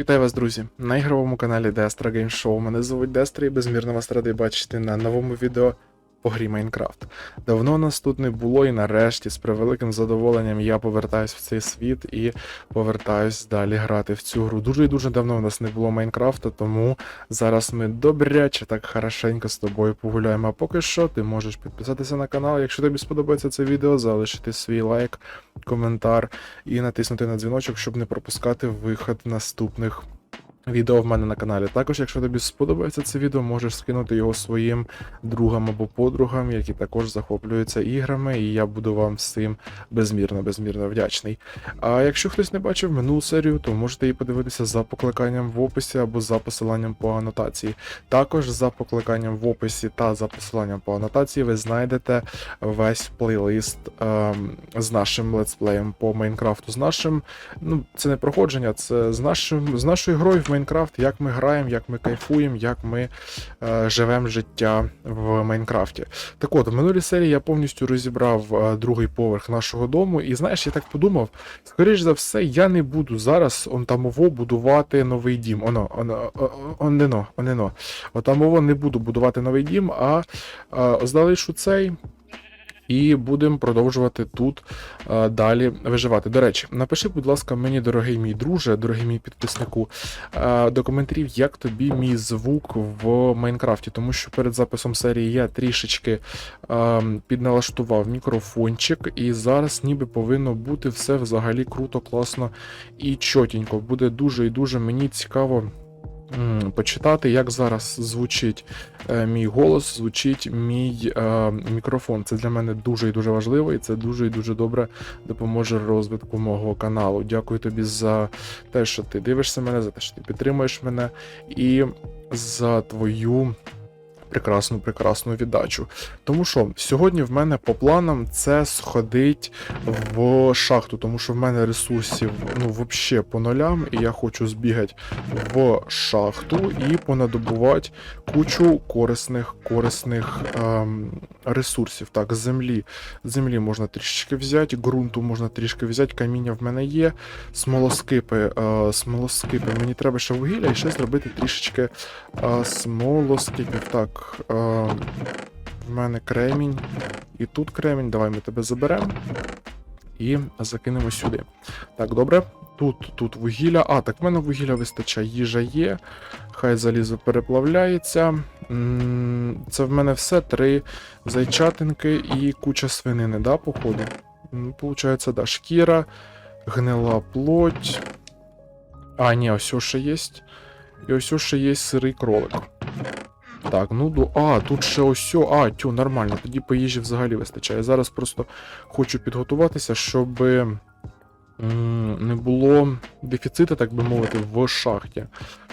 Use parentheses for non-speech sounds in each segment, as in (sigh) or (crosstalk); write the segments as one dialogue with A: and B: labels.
A: Вітаю вас, друзі, на ігровому каналі Destra Game Show. Мене звуть Дестра і безмірно вас радий бачити на новому відео по грі Майнкрафт. Давно нас тут не було, і нарешті, з превеликим задоволенням, я повертаюсь в цей світ і повертаюсь далі грати в цю гру. Дуже і дуже давно у нас не було Майнкрафта, тому зараз ми добряче так хорошенько з тобою погуляємо. А поки що, ти можеш підписатися на канал. Якщо тобі сподобається це відео, залишити свій лайк, коментар і натиснути на дзвіночок, щоб не пропускати виход наступних відео в мене на каналі. Також, якщо тобі сподобається це відео, можеш скинути його своїм другам або подругам, які також захоплюються іграми, і я буду вам всім безмірно, безмірно вдячний. А якщо хтось не бачив минулу серію, то можете її подивитися за покликанням в описі або за посиланням по анотації. Також за покликанням в описі та за посиланням по анотації ви знайдете весь плейлист ем, з нашим летсплеєм по Майнкрафту. З нашим, ну це не проходження, це з нашим з нашою грою в Майнкрафт, як ми граємо, як ми кайфуємо, як ми е, живемо життя в Майнкрафті. Так от, в минулій серії я повністю розібрав е, другий поверх нашого дому, і знаєш, я так подумав, скоріш за все, я не буду зараз он тамово будувати новий дім. Оно, оно, онено, онено. Отамово не буду будувати новий дім, а е, залишу цей. І будемо продовжувати тут е, далі виживати. До речі, напиши, будь ласка, мені, дорогий мій друже, дорогий мій підписнику, е, до коментарів, як тобі мій звук в Майнкрафті, тому що перед записом серії я трішечки е, підналаштував мікрофончик, і зараз ніби повинно бути все взагалі круто, класно і чотенько. Буде дуже і дуже мені цікаво. Почитати, як зараз звучить е, мій голос, звучить мій е, мікрофон. Це для мене дуже і дуже важливо, і це дуже і дуже добре допоможе розвитку мого каналу. Дякую тобі за те, що ти дивишся мене, за те, що ти підтримуєш мене, і за твою прекрасну, прекрасну віддачу. Тому що сьогодні в мене по планам це сходить в шахту, тому що в мене ресурсів ну взагалі по нулям, і я хочу збігати в шахту і понадобувати кучу корисних корисних ем, ресурсів. Так, землі. Землі можна трішечки взяти, ґрунту можна трішки взяти, каміння в мене є, смолоскипи, е, смолоскипи. Мені треба ще вугілля і ще зробити трішечки е, смолоскипів. Так, е, в мене кремінь. І тут кремінь. Давай ми тебе заберемо. І закинемо сюди. Так, добре. Тут, тут вугілля. А, так в мене вугілля вистачає. Їжа є. Хай залізо переплавляється. Це в мене все три зайчатинки і куча свинини, да, походу? Ну, Получається, да. Шкіра, гнила плоть. А, ні, ось ще є. І ось ще є сирий кролик. Так, ну до. А, тут ще ось. А, тю, нормально. Тоді по їжі взагалі вистачає. Зараз просто хочу підготуватися, щоб не було дефіциту, так би мовити, в шахті.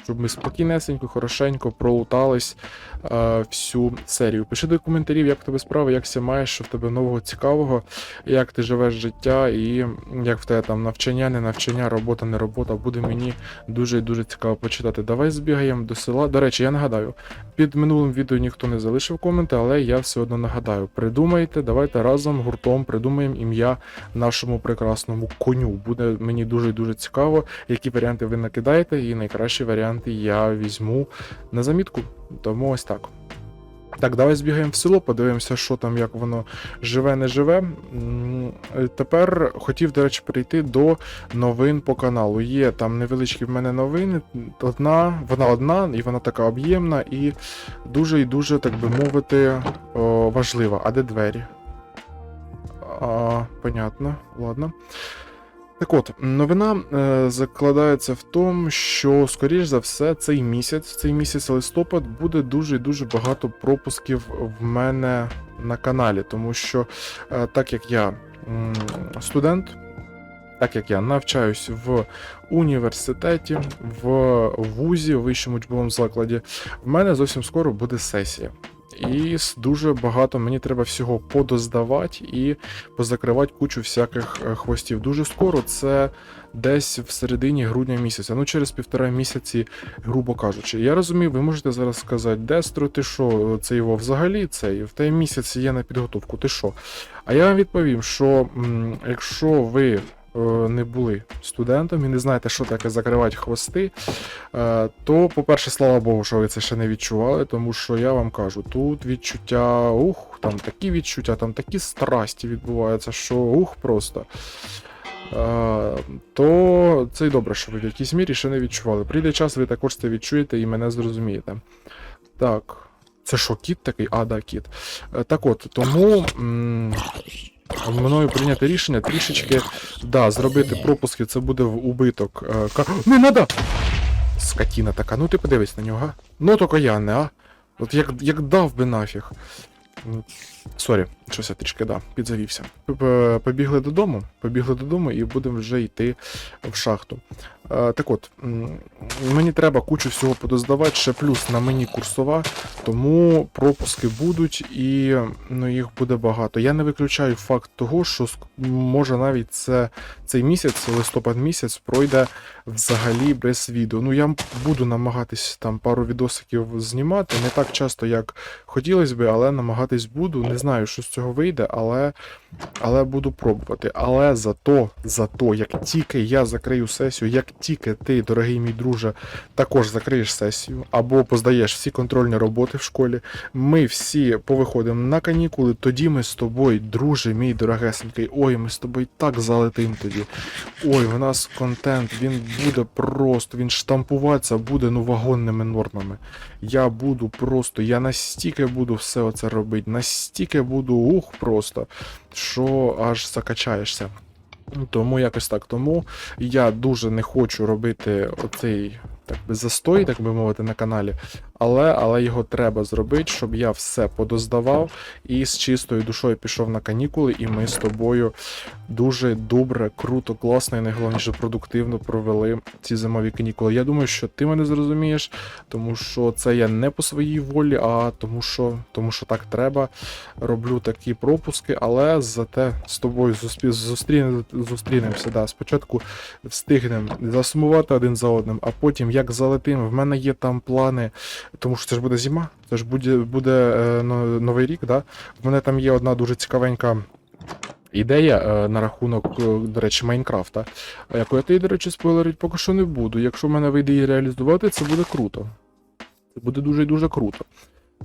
A: Щоб ми спокійнесенько, хорошенько пролутались е, всю серію. Пиши до коментарів, як в тебе справи, як ся маєш, що в тебе нового цікавого, як ти живеш життя, і як в тебе там навчання, не навчання, робота, не робота. Буде мені дуже дуже цікаво почитати. Давай збігаємо до села. До речі, я нагадаю, під минулим відео ніхто не залишив коменти, але я все одно нагадаю. Придумайте, давайте разом гуртом придумаємо ім'я нашому прекрасному коню. Буде мені дуже дуже цікаво, які варіанти ви накидаєте, і найкращі варіанти я візьму на замітку. Тому ось так. Так, давай збігаємо в село, подивимося, що там, як воно живе, не живе. Тепер хотів, до речі, перейти до новин по каналу. Є там невеличкі в мене новини. Одна, вона одна, і вона така об'ємна, і дуже і дуже, так би мовити, важлива. А де двері? А, понятно, ладно. Так от, новина е, закладається в тому, що, скоріш за все, цей місяць, цей місяць листопад, буде дуже і дуже багато пропусків в мене на каналі, тому що е, так як я м, студент, так як я навчаюсь в університеті, в вузі, в вищому учбовому закладі, в мене зовсім скоро буде сесія. І дуже багато мені треба всього подоздавати і позакривати кучу всяких е, хвостів. Дуже скоро це десь в середині грудня місяця, ну через півтора місяці, грубо кажучи. Я розумію, ви можете зараз сказати, Дестро, ти що, це його взагалі цей, в той місяць є на підготовку, ти що? А я вам відповім, що якщо ви не були студентом і не знаєте, що таке закривати хвости, е, то, по-перше, слава Богу, що ви це ще не відчували, тому що я вам кажу, тут відчуття, ух, там такі відчуття, там такі страсті відбуваються, що ух просто. Е, то це й добре, що ви в якійсь мірі ще не відчували. Прийде час, ви також це відчуєте і мене зрозумієте. Так. Це що, кіт такий? А, да, кіт. Е, Так от, тому мною прийняти рішення трішечки, да, зробити пропуски, це буде в убиток. Е, ка- Не надо! Скотіна така, ну ти подивись на нього, а? Ну то каяне, не, а? От як, як дав би нафіг. Сорі, щось я трішки да, підзавівся. Побігли додому, побігли додому і будемо вже йти в шахту. Е, Так от, мені треба кучу всього подоздавати, ще плюс на мені курсова, тому пропуски будуть і ну, їх буде багато. Я не виключаю факт того, що може навіть це, цей місяць, листопад місяць, пройде взагалі без відео. Ну, я буду намагатись там пару відосиків знімати, не так часто, як хотілося би, але намагатись буду. Не знаю, що з цього вийде, але, але буду пробувати. Але зато, зато, як тільки я закрию сесію, як тільки ти, дорогий мій друже, також закриєш сесію або поздаєш всі контрольні роботи в школі, ми всі повиходимо на канікули, тоді ми з тобою, друже, мій дорогесенький, ой, ми з тобою так залетим тоді. Ой, в нас контент, він буде просто, він штампуватися буде ну вагонними нормами. Я буду просто, я настільки буду все оце робити, настільки буду ух просто, що аж закачаєшся. Тому якось так. Тому я дуже не хочу робити оцей так би застой, так би мовити, на каналі. Але, але його треба зробити, щоб я все подоздавав і з чистою душою пішов на канікули, і ми з тобою дуже добре, круто, класно і найголовніше продуктивно провели ці зимові канікули. Я думаю, що ти мене зрозумієш, тому що це я не по своїй волі, а тому, що, тому що так треба. Роблю такі пропуски, але зате з тобою зуспі- зустріне, зустрінемося. Да. Спочатку встигнемо засумувати один за одним, а потім як залетим. В мене є там плани, тому що це ж буде зима, це ж буде, буде е, новий рік. Да? В мене там є одна дуже цікавенька. Ідея е, на рахунок, е, до речі, Майнкрафта, яку я тобі, до речі, спойлерить поки що не буду. Якщо в мене вийде її реалізувати, це буде круто. Це буде дуже і дуже круто.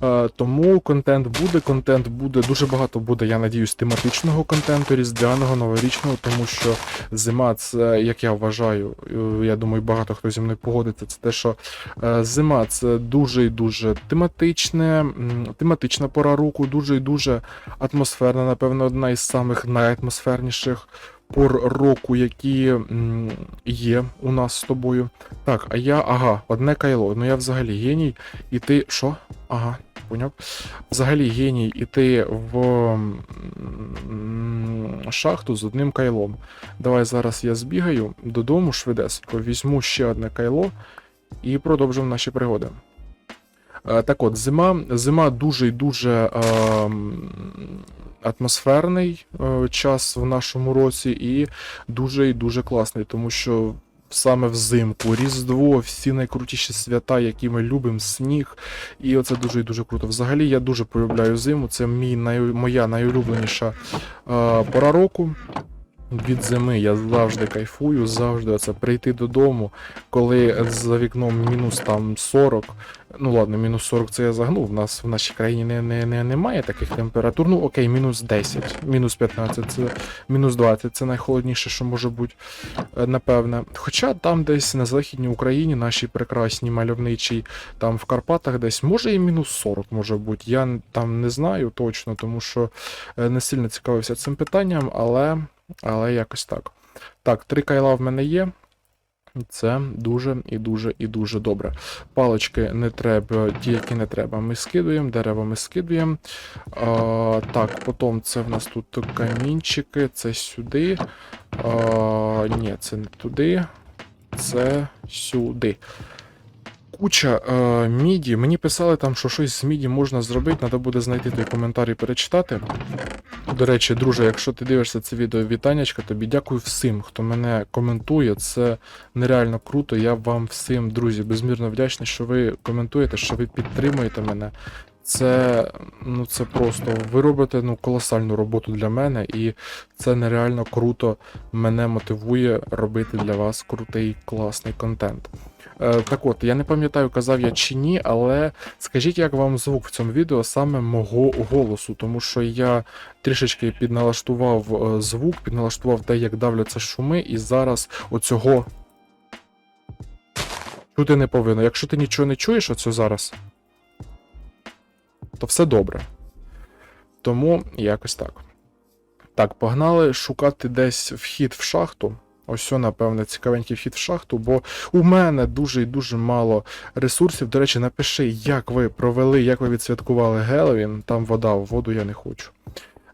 A: Е, тому контент буде, контент буде, дуже багато буде, я надіюсь, тематичного контенту, різдвяного, новорічного, тому що зима, це, як я вважаю, е, я думаю, багато хто зі мною погодиться, це те, що е, зима це дуже і дуже тематичне, тематична пора року, дуже і дуже атмосферна, напевно, одна із самих найатмосферніших пор року, які є у нас з тобою. Так, а я, ага, одне кайло. Ну я взагалі геній, і ти. Що? Ага, поняв. Взагалі геній іти в шахту з одним кайлом. Давай зараз я збігаю додому швидесенько, візьму ще одне кайло і продовжимо наші пригоди. Е, Так от, зима, зима дуже і дуже ем, атмосферний е, час в нашому році, і дуже і дуже класний, тому що саме взимку, Різдво, всі найкрутіші свята, які ми любимо, сніг. І оце дуже і дуже круто. Взагалі я дуже полюбляю зиму. Це мій най, моя найулюбленіша е, пора року. Від зими я завжди кайфую, завжди оце прийти додому, коли за вікном мінус там 40. Ну ладно, мінус 40 це я загнув. У нас в нашій країні не, не, не, немає таких температур. Ну окей, мінус 10, мінус 15, це мінус 20 це найхолодніше, що може бути, е, напевне. Хоча там десь на Західній Україні, нашій прекрасній мальовничій, там в Карпатах десь, може і мінус 40 може бути. Я там не знаю точно, тому що е, не сильно цікавився цим питанням, але, але якось так. Так, три кайла в мене є. Це дуже і дуже і дуже добре. Палички не треба, ті, які не треба, ми скидуємо, дерева ми скидуємо. Так, потім це в нас тут камінчики, це сюди. А, ні, це не туди. Це сюди. Куча е, міді. Мені писали там, що щось з міді можна зробити, треба буде знайти той коментар і перечитати. До речі, друже, якщо ти дивишся це відео, вітаннячка, тобі дякую всім, хто мене коментує. Це нереально круто. Я вам всім, друзі, безмірно вдячний, що ви коментуєте, що ви підтримуєте мене. Це, ну, це просто. Ви робите ну, колосальну роботу для мене, і це нереально круто мене мотивує робити для вас крутий класний контент. Е, так от, я не пам'ятаю, казав я чи ні, але скажіть, як вам звук в цьому відео саме мого голосу, тому що я трішечки підналаштував е, звук, підналаштував те, як давляться шуми, і зараз оцього чути не повинно. Якщо ти нічого не чуєш оцю зараз, то все добре. Тому якось так. Так, погнали шукати десь вхід в шахту. Ось, напевне, цікавенький вхід в шахту, бо у мене дуже і дуже мало ресурсів. До речі, напиши, як ви провели, як ви відсвяткували Геловін. Там вода, воду я не хочу.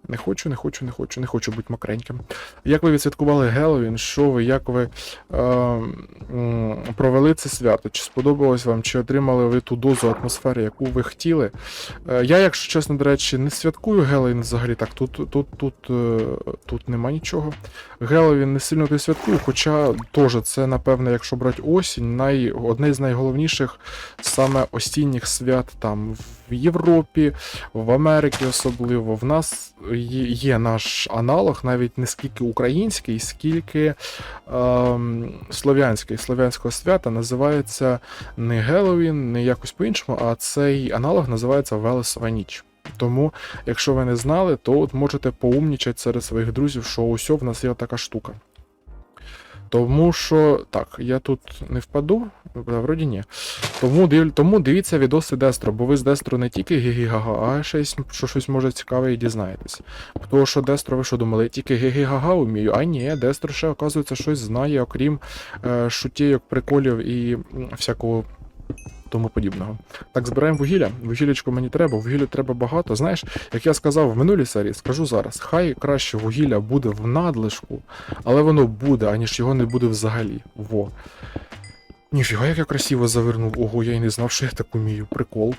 A: Не хочу, не хочу, не хочу, не хочу бути мокреньким. Як ви відсвяткували Геловін? Що ви, як ви е, провели це свято? Чи сподобалось вам, чи отримали ви ту дозу атмосфери, яку ви хотіли? Е, я, якщо чесно, до речі, не святкую Геловін взагалі так. Тут, тут, тут, е, тут нема нічого. Геловін не сильно то святкую, хоча теж це, напевне, якщо брати осінь, най... одне з найголовніших саме осінніх свят там в Європі, в Америці особливо. В нас є наш аналог, навіть не скільки український, скільки ем, слов'янський. Слов'янського свята називається не Геловін, не якось по-іншому, а цей аналог називається Велесова ніч. Тому, якщо ви не знали, то от можете поумнічати серед своїх друзів, що ось в нас є така штука. Тому що, так, я тут не впаду, да, вроді ні. Тому, див, тому дивіться відоси Дестро, бо ви з Дестро не тільки гі-гі-га-га, а ще що щось може цікаве і дізнаєтесь. Тому що Дестро, ви що думали, тільки гі-гі-га-га вмію, а ні, Дестро ще, оказується, щось знає, окрім е, шутєйок, приколів і всякого тому подібного. Так, збираємо вугілля. Вугіллячко мені треба, вугілля треба багато. Знаєш, як я сказав в минулій серії, скажу зараз, хай краще вугілля буде в надлишку, але воно буде, аніж його не буде взагалі. Во. Ніфіга, як я красиво завернув. Ого, я й не знав, що я так умію. Прикол.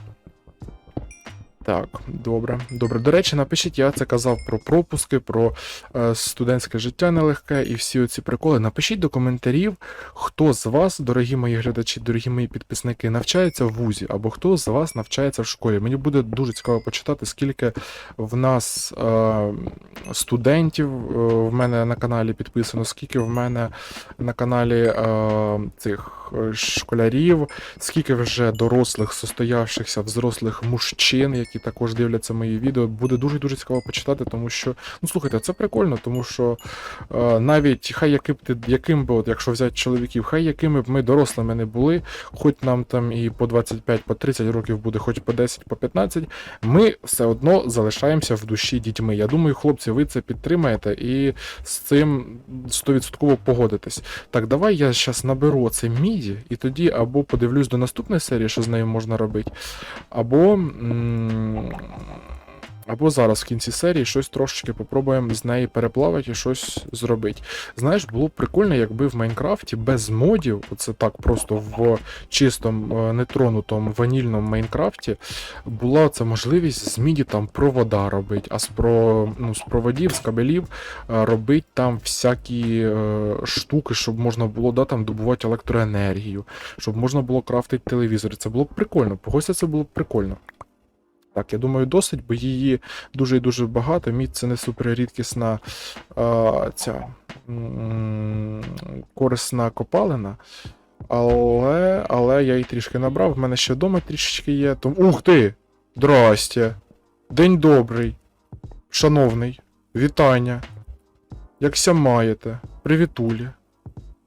A: Так, добре. Добре. До речі, напишіть, я це казав про пропуски, про е, студентське життя нелегке і всі оці приколи. Напишіть до коментарів, хто з вас, дорогі мої глядачі, дорогі мої підписники, навчається в вузі, або хто з вас навчається в школі. Мені буде дуже цікаво почитати, скільки в нас е, студентів е, в мене на каналі підписано, скільки в мене на каналі е, цих е, школярів, скільки вже дорослих, состоявшихся взрослих мужчин, які також дивляться мої відео. Буде дуже дуже цікаво почитати, тому що, ну слухайте, це прикольно, тому що е, навіть хай яким ти, яким би, от, якщо взяти чоловіків, хай якими б ми дорослими не були, хоч нам там і по 25, по 30 років буде, хоч по 10, по 15, ми все одно залишаємося в душі дітьми. Я думаю, хлопці, ви це підтримаєте і з цим 100% погодитесь. Так, давай я зараз наберу це міді, і тоді або подивлюсь до наступної серії, що з нею можна робити, або. м, Або зараз в кінці серії щось трошечки попробуємо з неї переплавити і щось зробити. Знаєш, було б прикольно, якби в Майнкрафті без модів, оце так просто в чистому е, нетронутому ванільному Майнкрафті, була ця можливість з міді там провода робити, а з, про, ну, з проводів, з кабелів е, робити там всякі е, штуки, щоб можна було да, там добувати електроенергію, щоб можна було крафтити телевізори. Це було б прикольно. Погодься, це було б прикольно. Так, я думаю, досить, бо її дуже і дуже багато. Мід це не суперрідкісна а, ця корисна копалина. Але, але я її трішки набрав. В мене ще вдома трішечки є. Тому... Ух ти! Здрастя! День добрий, шановний, вітання. Якся маєте? Привітулі.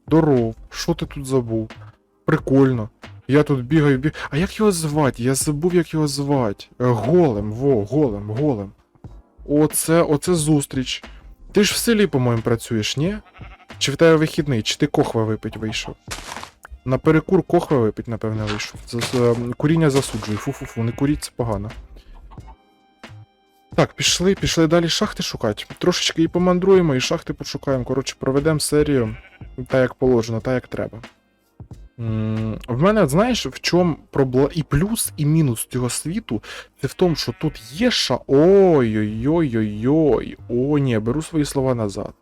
A: Здоров, що ти тут забув? Прикольно. Я тут бігаю, бігаю. А як його звати? Я забув, як його звати. Е, Голем, во, голем, голем. Оце, оце зустріч. Ти ж в селі, по-моєму, працюєш, ні? Чи в тебе вихідний, чи ти кохва випить вийшов? На перекур кохва випить, напевне, вийшов. Ем, куріння засуджую. Фу-фу-фу, не куріть, це погано. Так, пішли, пішли далі шахти шукати. Трошечки і помандруємо, і шахти пошукаємо. Коротше, проведемо серію так, як положено, так як треба. В мене, знаєш, в чому проблема і плюс, і мінус цього світу, це в тому, що тут є ша. Ой-ой-ой-ой-ой. О, ні, беру свої слова назад.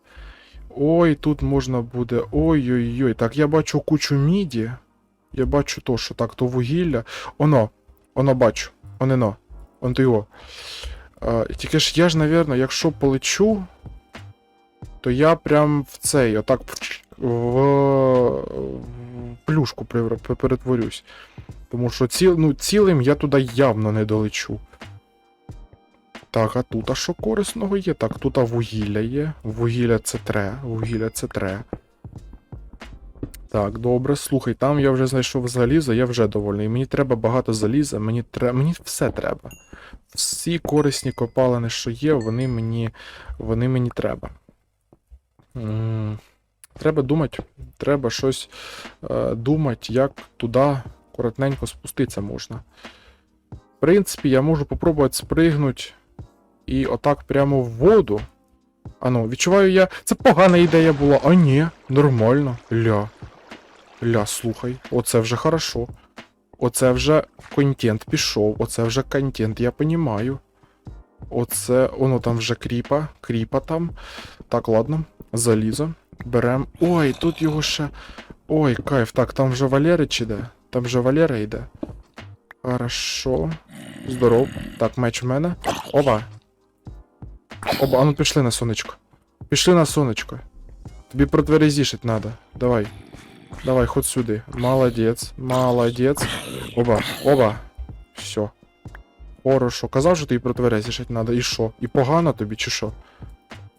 A: Ой, тут можна буде. Ой-ой-ой. Так, я бачу кучу міді. Я бачу то, що так, то вугілля. Оно, оно бачу. Онено. Он то його. Тільки ж я ж, навірно, якщо полечу, то я прям в цей, отак в, в плюшку перетворюсь. Тому що ціл, ну, цілим я туди явно не долечу. Так, а тут а що корисного є? Так, тут а вугілля є. Вугілля це тре, вугілля це тре. Так, добре, слухай, там я вже знайшов залізо, я вже довольний. Мені треба багато заліза, мені треба. Мені все треба. Всі корисні копалини, що є, вони мені. Вони мені треба. М, Треба думати, треба щось е, думати, як туди коротненько спуститися можна. В принципі, я можу попробувати спригнути і отак прямо в воду. А ну, відчуваю я. Це погана ідея була. А ні, нормально. Ля. Ля, слухай, оце вже хорошо. Оце вже контент пішов, оце вже контент, я понімаю. Оце, воно там вже кріпа, кріпа там. Так, ладно, залізо. Берем. Ой, тут його ще. Ой, кайф. Так, там вже Валерич іде. Там вже Валера йде. Хорошо. Здоров. Так, меч в мене. Оба. Оба, а ну пішли на сонечко. Пішли на сонечко. Тобі протверезішить надо. Давай. Давай, хоть сюди. Молодець, молодець. Оба, оба. Все. Хорошо. Казав, що тобі протверезішить надо. І що? І погано тобі, чи що?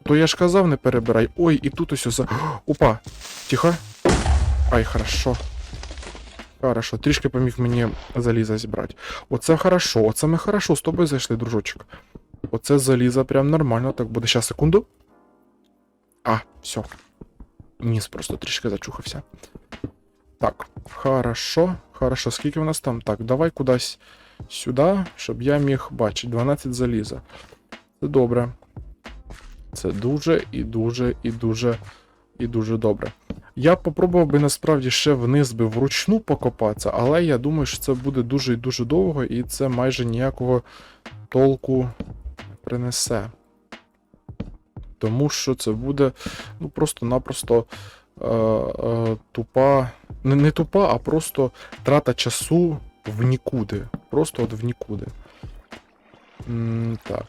A: То я ж казав, не перебирай. Ой, і тут ось за. (gasps) Опа. Тихо. Ай, хорошо. Хорошо, трішки поміг мені заліза зібрати. Оце хорошо, оце ми хорошо з тобою зайшли, дружочок. Оце заліза прям нормально. Так буде. Щас, секунду. А, все. Ніс просто трішки зачухався. Так, хорошо, хорошо. Скільки в нас там? Так, давай кудись сюди, щоб я міг бачити. 12 заліза. Це добре. Це дуже і дуже і дуже і дуже добре. Я попробував би насправді ще вниз би вручну покопатися, але я думаю, що це буде дуже і дуже довго, і це майже ніякого толку не принесе. Тому що це буде ну, просто-напросто е, е, тупа. Не, не тупа, а просто трата часу в нікуди. Просто от в нікуди. М, так.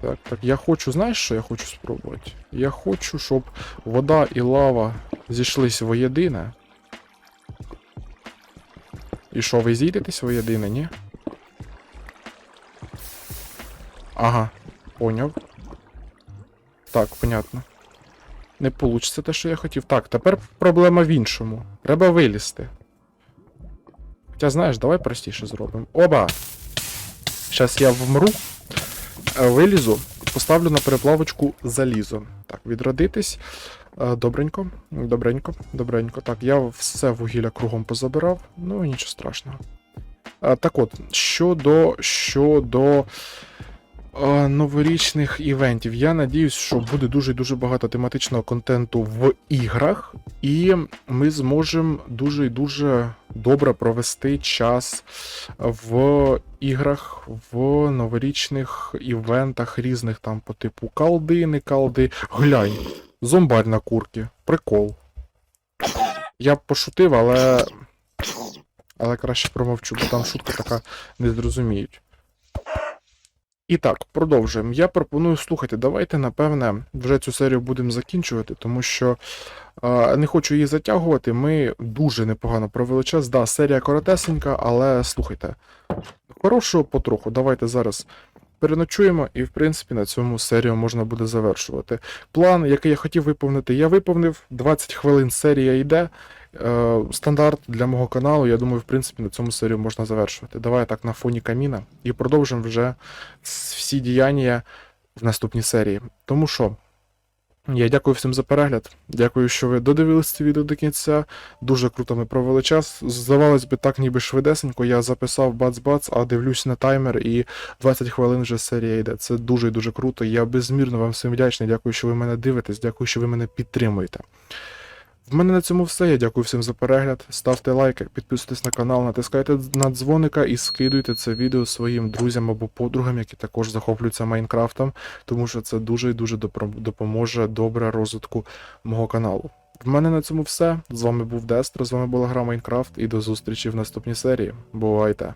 A: Так, так. Я хочу, знаєш, що я хочу спробувати? Я хочу, щоб вода і лава зійшлись воєдине. І що, ви зійдетесь воєдине, ні? Ага, поняв. Так, понятно. Не получиться те, що я хотів. Так, тепер проблема в іншому. Треба вилізти. Хоча, знаєш, давай простіше зробимо. Оба! Зараз я вмру, вилізу, поставлю на переплавочку залізо. Так, відродитись. Е, Добренько, добренько, добренько. Так, я все вугілля кругом позабирав, ну нічого страшного. Е, Так от, щодо, щодо е, новорічних івентів, я надіюсь, що буде дуже дуже багато тематичного контенту в іграх, і ми зможемо дуже і дуже добре провести час в іграх, в новорічних івентах різних там по типу калди, не калди. Глянь, зомбарь на курки. Прикол. Я б пошутив, але. Але краще промовчу, бо там шутка така не зрозуміють. І так, продовжуємо. Я пропоную слухайте, давайте, напевне, вже цю серію будемо закінчувати, тому що е, не хочу її затягувати. Ми дуже непогано провели час. Да, серія коротесенька, але слухайте. Хорошого потроху. Давайте зараз переночуємо, і, в принципі, на цьому серію можна буде завершувати. План, який я хотів виповнити, я виповнив. 20 хвилин серія йде. Е, стандарт для мого каналу. Я думаю, в принципі, на цьому серію можна завершувати. Давай так на фоні каміна і продовжимо вже всі діяння в наступній серії. Тому що. Я дякую всім за перегляд. Дякую, що ви додивились це відео до кінця. Дуже круто ми провели час. Здавалось би, так ніби швидесенько. Я записав бац-бац, а дивлюсь на таймер, і 20 хвилин вже серія йде. Це дуже і дуже круто. Я безмірно вам всім вдячний. Дякую, що ви мене дивитесь. Дякую, що ви мене підтримуєте. В мене на цьому все. Я дякую всім за перегляд. Ставте лайки, підписуйтесь на канал, натискайте на дзвоника і скидуйте це відео своїм друзям або подругам, які також захоплюються Майнкрафтом, тому що це дуже і дуже допоможе добре розвитку мого каналу. В мене на цьому все. З вами був Дестро, з вами була гра Майнкрафт, і до зустрічі в наступній серії. Бувайте!